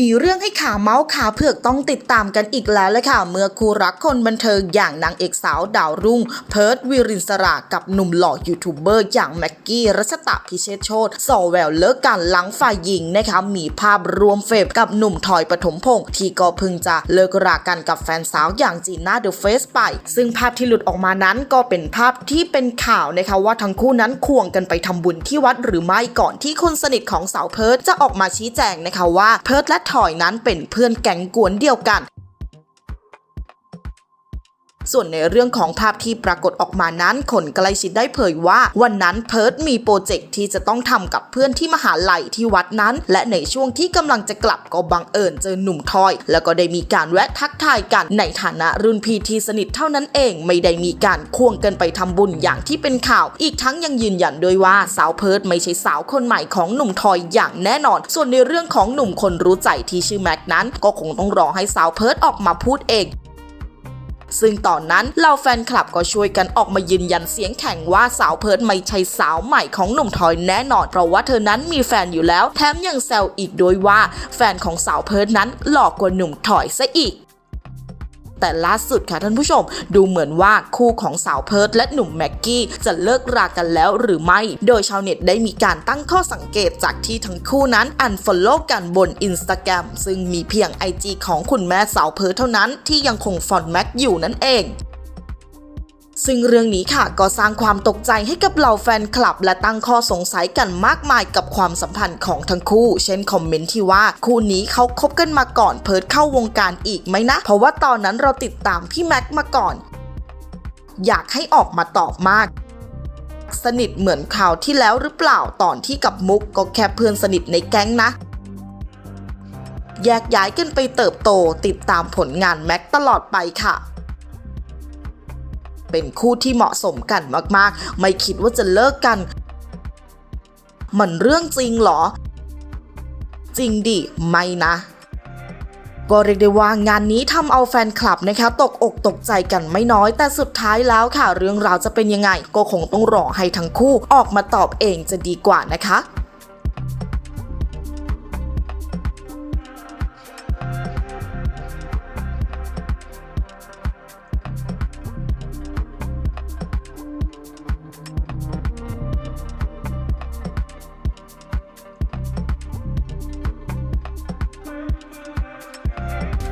มีเรื่องให้ขาเมาส์ขาเผือกต้องติดตามกันอีกแล้วเลยค่ะ เมื่อคู่รักคนบันเทิงอย่างนางเอกสาวดาวรุ่ง เพิร์ดวิรินสรากับหนุ่มหล่อยูทูบเบอร์อย่างแม็กกี้รัชตะพิเชษโชตสอแววเลิกกันหลังฝ่ายหญิงนะคะมีภาพรวมเฟรมกับหนุ่มทอยปฐมพงศ์ที่ก็เพิ่งจะเลิกรากันกับแฟนสาวอย่างจีน่าเดอะเฟสไป ซึ่งภาพที่หลุดออกมานั้นก็เป็นภาพที่เป็นข่าวนะคะว่าทั้งคู่นั้นควงกันไปทำบุญที่วัดหรือไม่ก่อนที่คนสนิทของสาวเพิร์ดจะออกมาชี้แจงนะคะว่าเพิร์ดและทอยนั้นเป็นเพื่อนแก๊งกวนเดียวกัน ส่วนในเรื่องของภาพที่ปรากฏออกมานั้นคนใกล้ชิดได้เผยว่า วันนั้นเพิร์ดมีโปรเจกต์ที่จะต้องทำกับเพื่อนที่มหาลัยที่วัดนั้น และในช่วงที่กำลังจะกลับก็บังเอิญเจอหนุ่มทอย แล้วก็ได้มีการแวะทักทายกันในฐานะรุ่นพี่ที่สนิทเท่านั้นเองไม่ได้มีการควงกันไปทำบุญอย่างที่เป็นข่าว อีกทั้งยังยืนยันด้วยว่าสาวเพิร์ดไม่ใช่สาวคนใหม่ของหนุ่มทอยอย่างแน่นอน ส่วนในเรื่องของหนุ่มคนรู้ใจที่ชื่อแม็กนั้น ก็คงต้องรอให้สาวเพิร์ดออกมาพูดเอง ซึ่งตอนนั้นเหล่าแฟนคลับก็ช่วยกันออกมายืนยันเสียงแข็งว่าสาวเพิร์ดไม่ใช่สาวใหม่ของหนุ่มทอยแน่นอน เพราะว่าเธอนั้นมีแฟนอยู่แล้ว แถมยังแซวอีกด้วยว่า แฟนของสาวเพิร์ดนั้นหลอกกว่าหนุ่มทอยซะอีก แต่ล่าสุดค่ะท่านผู้ชม ดูเหมือนว่าคู่ของสาวเพิร์ดและหนุ่มแม็กกี้จะเลิกรากันแล้วหรือไม่ โดยชาวเน็ตได้มีการตั้งข้อสังเกตจากที่ทั้งคู่นั้นอันฟอลโล่กันบนอินสตาแกรมซึ่งมีเพียง IG ของคุณแม่สาวเพิร์ดเท่านั้นที่ยังคงฟอนแม็กอยู่นั่นเอง ซึ่งเรื่องนี้ค่ะก็สร้างความตกใจให้กับเหล่าแฟนคลับ และตั้งข้อสงสัยกันมากมายกับความสัมพันธ์ของทั้งคู่ เช่นคอมเมนต์ที่ว่าคู่นี้เขาคบกันมาก่อนเพิร์ดเข้าวงการอีกไหมนะ เพราะว่าตอนนั้นเราติดตามพี่แม็กมาก่อน อยากให้ออกมาตอบมากสนิทเหมือนข่าวที่แล้วหรือเปล่าตอนที่กับมุกก็แค่เพื่อนสนิทในแก๊งนะ แยกย้ายกันไปเติบโตติดตามผลงานแม็กตลอดไปค่ะ เป็นคู่ที่เหมาะสมกันมากๆ ไม่คิดว่าจะเลิกกัน มันเรื่องจริงเหรอ จริงดิ ไม่นะก็เรียกได้ว่างานนี้ทำเอาแฟนคลับนะคะ ตกอกตกใจกันไม่น้อย แต่สุดท้ายแล้วค่ะ เรื่องราวจะเป็นยังไง ก็คงต้องรอให้ทั้งคู่ออกมาตอบเองจะดีกว่านะคะ